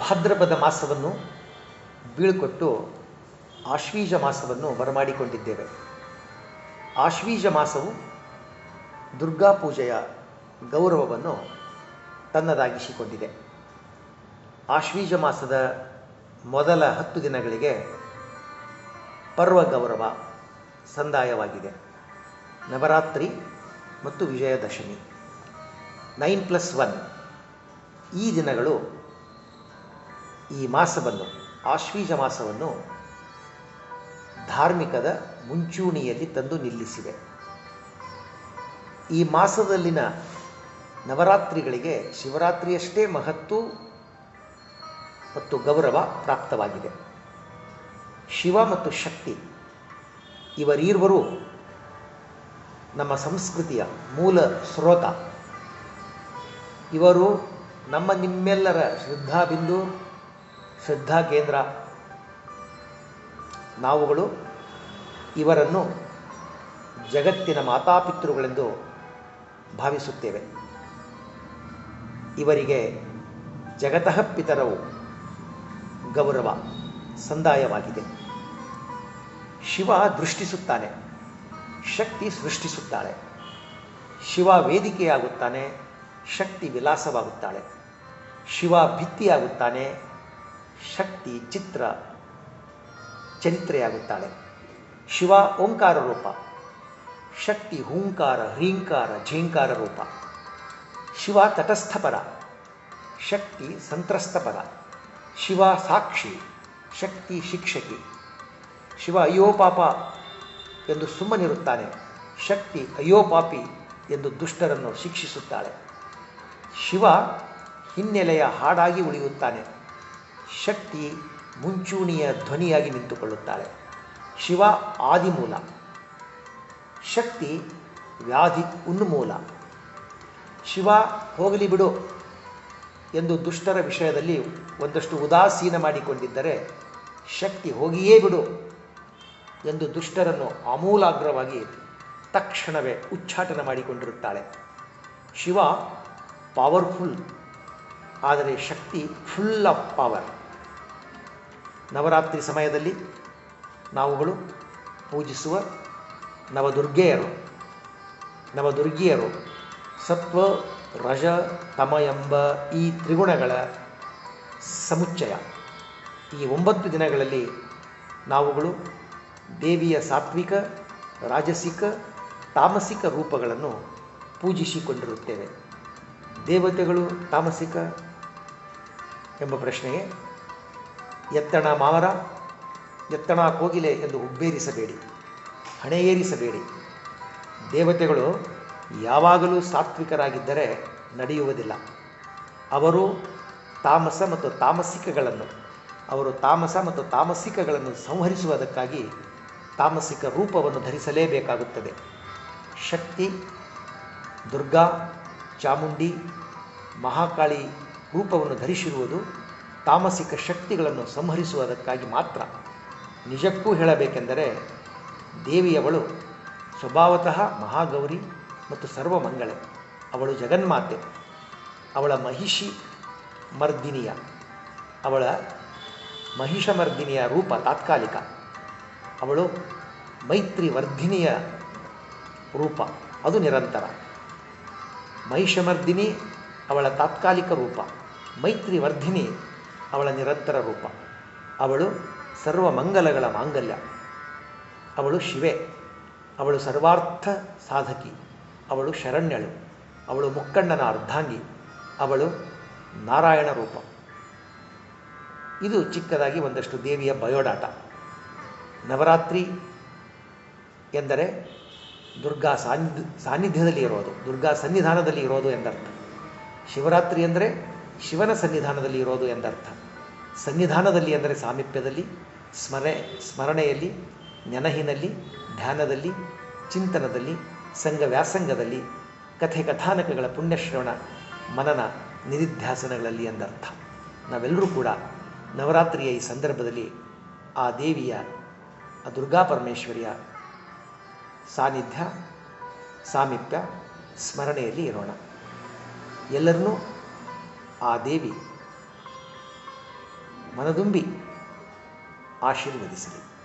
ಭಾದ್ರಪದ ಮಾಸವನ್ನು ಬೀಳ್ಕೊಟ್ಟು ಆಶ್ವೀಜ ಮಾಸವನ್ನು ಬರಮಾಡಿಕೊಂಡಿದ್ದೇವೆ. ಆಶ್ವೀಜ ಮಾಸವು ದುರ್ಗಾ ಪೂಜೆಯ ಗೌರವವನ್ನು ತನ್ನದಾಗಿಸಿಕೊಂಡಿದೆ. ಆಶ್ವೀಜ ಮಾಸದ ಮೊದಲ ಹತ್ತು ದಿನಗಳಿಗೆ ಪರ್ವ ಗೌರವ ಸಂದಾಯವಾಗಿದೆ. ನವರಾತ್ರಿ ಮತ್ತು ವಿಜಯದಶಮಿ. ನೈನ್ ಪ್ಲಸ್ ಒನ್ ಈ ದಿನಗಳು ಈ ಮಾಸವನ್ನು, ಆಶ್ವೀಜ ಮಾಸವನ್ನು ಧಾರ್ಮಿಕದ ಮುಂಚೂಣಿಯಲ್ಲಿ ತಂದು ನಿಲ್ಲಿಸಿದೆ ಈ ಮಾಸದಲ್ಲಿನ ನವರಾತ್ರಿಗಳಿಗೆ ಶಿವರಾತ್ರಿಯಷ್ಟೇ ಮಹತ್ತು ಮತ್ತು ಗೌರವ ಪ್ರಾಪ್ತವಾಗಿದೆ. ಶಿವ ಮತ್ತು ಶಕ್ತಿ, ಇವರೀರ್ವರು ನಮ್ಮ ಸಂಸ್ಕೃತಿಯ ಮೂಲ ಸ್ರೋತ. ಇವರು ನಮ್ಮ ನಿಮ್ಮೆಲ್ಲರ ಶ್ರದ್ಧಾಬಿಂದು ಶ್ರದ್ಧಾ ಕೇಂದ್ರ. ನಾವುಗಳು ಇವರನ್ನು ಜಗತ್ತಿನ ಮಾತಾಪಿತೃಗಳೆಂದು ಭಾವಿಸುತ್ತೇವೆ. ಇವರಿಗೆ ಜಗತಃ ಪಿತರವು ಗೌರವ ಸಂದಾಯವಾಗಿದೆ. ಶಿವ ದೃಷ್ಟಿಸುತ್ತಾನೆ, ಶಕ್ತಿ ಸೃಷ್ಟಿಸುತ್ತಾಳೆ. ಶಿವ ವೇದಿಕೆಯಾಗುತ್ತಾನೆ, ಶಕ್ತಿ ವಿಲಾಸವಾಗುತ್ತಾಳೆ. ಶಿವ ಭಿತ್ತಿಯಾಗುತ್ತಾನೆ ಶಕ್ತಿ, ಚಿತ್ರ, ಚರಿತ್ರೆಯಾಗುತ್ತಾಳೆ. ಶಿವ ಓಂಕಾರ ರೂಪ. ಶಕ್ತಿ, ಹೂಂಕಾರ ಹ್ರೀಂಕಾರ ಝೇಂಕಾರ ರೂಪ. ಶಿವ ತಟಸ್ಥಪರ ಶಕ್ತಿ ಸಂತ್ರಸ್ತಪರ ಶಿವ ಸಾಕ್ಷಿ. ಶಕ್ತಿ, ಶಿಕ್ಷಕಿ. ಶಿವ ಅಯ್ಯೋ ಪಾಪ ಎಂದು ಸುಮ್ಮನಿರುತ್ತಾನೆ. ಶಕ್ತಿ ಅಯ್ಯೋ ಪಾಪಿ ಎಂದು ದುಷ್ಟರನ್ನು ಶಿಕ್ಷಿಸುತ್ತಾಳೆ. ಶಿವ ಹಿನ್ನೆಲೆಯ ಹಾಡಾಗಿ ಉಳಿಯುತ್ತಾನೆ. ಶಕ್ತಿ ಮುಂಚೂಣಿಯ ಧ್ವನಿಯಾಗಿ ನಿಂತುಕೊಳ್ಳುತ್ತಾಳೆ. ಶಿವ ಆದಿಮೂಲ. ಶಕ್ತಿ ವ್ಯಾಧಿ ಉನ್ಮೂಲ. ಶಿವ, ಹೋಗಲಿ ಬಿಡು ಎಂದು ದುಷ್ಟರ ವಿಷಯದಲ್ಲಿ ಒಂದಷ್ಟು ಉದಾಸೀನ ಮಾಡಿಕೊಂಡಿದ್ದರೆ ಶಕ್ತಿ ಹೋಗಿಯೇ ಬಿಡು ಎಂದು ದುಷ್ಟರನ್ನು ಆಮೂಲಾಗ್ರವಾಗಿ ತಕ್ಷಣವೇ ಉಚ್ಚಾಟನ ಮಾಡಿಕೊಂಡಿರುತ್ತಾಳೆ. ಶಿವ ಪವರ್ಫುಲ್ ಆದರೆ Shakti full of power Navratri ಸಮಯದಲ್ಲಿ ನಾವುಗಳು ಪೂಜಿಸುವ ನವದುರ್ಗೆಯರು, ನವದುರ್ಗಿಯರು, ಸತ್ವ, ರಜ, ತಮ ಎಂಬ ಈ ತ್ರಿಗುಣಗಳ ಸಮುಚ್ಚಯ. ಈ ಒಂಬತ್ತು ದಿನಗಳಲ್ಲಿ ನಾವುಗಳು ದೇವಿಯ ಸಾತ್ವಿಕ, ರಾಜಸಿಕ, ತಾಮಸಿಕ ರೂಪಗಳನ್ನು ಪೂಜಿಸಿಕೊಂಡಿರುತ್ತೇವೆ. ದೇವತೆಗಳು ತಾಮಸಿಕ ಎಂಬ ಪ್ರಶ್ನೆಗೆ ಎತ್ತಣ ಮಾವರ, ಎತ್ತಣ ಕೋಗಿಲೆ ಎಂದು ಉಬ್ಬೇರಿಸಬೇಡಿ, ಹಣೆಯೇರಿಸಬೇಡಿ. ದೇವತೆಗಳು ಯಾವಾಗಲೂ ಸಾತ್ವಿಕರಾಗಿದ್ದರೆ ನಡೆಯುವುದಿಲ್ಲ. ಅವರು ತಾಮಸ ಮತ್ತು ತಾಮಸಿಕಗಳನ್ನು, ಅವರು ತಾಮಸ ಮತ್ತು ತಾಮಸಿಕಗಳನ್ನು ಸಂಹರಿಸುವುದಕ್ಕಾಗಿ ತಾಮಸಿಕ ರೂಪವನ್ನು ಧರಿಸಲೇಬೇಕಾಗುತ್ತದೆ. ಶಕ್ತಿ, ದುರ್ಗಾ, ಚಾಮುಂಡಿ, ಮಹಾಕಾಳಿ ರೂಪವನ್ನು ಧರಿಸಿರುವುದು ತಾಮಸಿಕ ಶಕ್ತಿಗಳನ್ನು ಸಂಹರಿಸುವುದಕ್ಕಾಗಿ ಮಾತ್ರ. ನಿಜಕ್ಕೂ ಹೇಳಬೇಕೆಂದರೆ ದೇವಿಯವಳು ಸ್ವಭಾವತಃ ಮಹಾಗೌರಿ ಮತ್ತು ಸರ್ವಮಂಗಳೆ. ಅವಳು ಜಗನ್ಮಾತೆ. ಅವಳ ಮಹಿಷಿ ಮರ್ದಿನಿಯ. ಅವಳ ಮಹಿಷಮರ್ದಿನಿಯ ರೂಪ ತಾತ್ಕಾಲಿಕ. ಅವಳು ಮೈತ್ರಿ ವರ್ಧಿನಿಯ ರೂಪ. ಅದು ನಿರಂತರ. ಮಹಿಷಮರ್ದಿನಿ ಅವಳ ತಾತ್ಕಾಲಿಕ ರೂಪ. ಮೈತ್ರಿ ವರ್ಧಿನಿ ಅವಳ ನಿರಂತರ ರೂಪ. ಅವಳು ಸರ್ವ ಮಂಗಲಗಳ ಮಾಂಗಲ್ಯ. ಅವಳು ಶಿವೆ. ಅವಳು ಸರ್ವಾರ್ಥ ಸಾಧಕಿ. ಅವಳು ಶರಣ್ಯಳು. ಅವಳು ಮುಕ್ಕಣ್ಣನ ಅರ್ಧಾಂಗಿ. ಅವಳು ನಾರಾಯಣ ರೂಪ. ಇದು ಚಿಕ್ಕದಾಗಿ ಒಂದಷ್ಟು ದೇವಿಯ ಬಯೋಡಾಟ. ನವರಾತ್ರಿ ಎಂದರೆ ದುರ್ಗಾ ಸಾನ್ನಿಧ್ಯ ಸಾನ್ನಿಧ್ಯದಲ್ಲಿ ಇರೋದು. ದುರ್ಗಾ ಸನ್ನಿಧಾನದಲ್ಲಿ ಇರೋದು ಎಂದರ್ಥ. ಶಿವರಾತ್ರಿ ಎಂದರೆ ಶಿವನ ಸನ್ನಿಧಾನದಲ್ಲಿ ಇರೋದು ಎಂದರ್ಥ. ಸನ್ನಿಧಾನದಲ್ಲಿ ಅಂದರೆ ಸಾಮೀಪ್ಯದಲ್ಲಿ, ಸ್ಮರೆ, ಸ್ಮರಣೆಯಲ್ಲಿ ನೆನಹಿನಲ್ಲಿ ಧ್ಯಾನದಲ್ಲಿ, ಚಿಂತನದಲ್ಲಿ, ಸಂಘ ವ್ಯಾಸಂಗದಲ್ಲಿ, ಕಥೆ ಕಥಾನಕಗಳ ಪುಣ್ಯಶ್ರವಣ, ಮನನ ನಿಧಿಧ್ಯಾಸನಗಳಲ್ಲಿ ಎಂದರ್ಥ. ನಾವೆಲ್ಲರೂ ಕೂಡ ನವರಾತ್ರಿಯ ಈ ಸಂದರ್ಭದಲ್ಲಿ ಆ ದೇವಿಯ, ಆ ದುರ್ಗಾ ಪರಮೇಶ್ವರಿಯ ಸಾನ್ನಿಧ್ಯ, ಸಾಮೀಪ್ಯ, ಸ್ಮರಣೆಯಲ್ಲಿ ಇರೋಣ. ಎಲ್ಲರನ್ನೂ ಆ ದೇವಿ ಮನದುಂಬಿ ಆಶೀರ್ವದಿಸಲಿ.